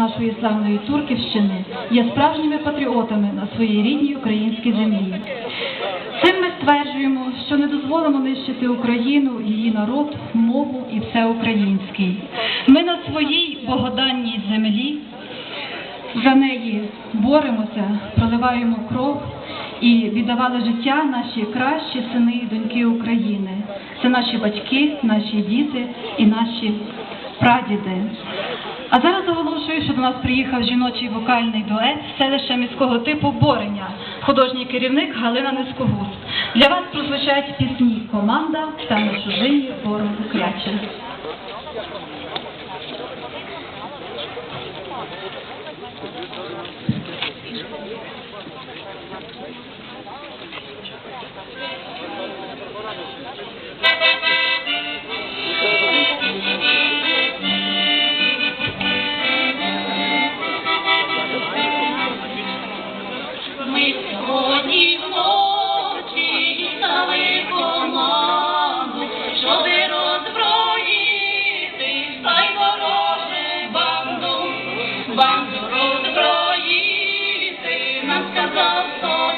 нашої славної Турківщини є справжніми патріотами на своїй рідній українській землі. Цим ми стверджуємо, що не дозволимо нищити Україну, її народ, мову і все український. Ми на своїй богоданній землі за неї боремося, проливаємо кров і віддавали життя наші кращі сини і доньки України. Це наші батьки, наші діти і наші прадіди. А зараз оголошую, що до нас приїхав жіночий вокальний дует селища міського типу Бореня, художній керівник Галина Нескогус. Для вас прозвучать пісні Команда та на чужині ворогу кряче. вам дорогу троїти, нам сказав, хто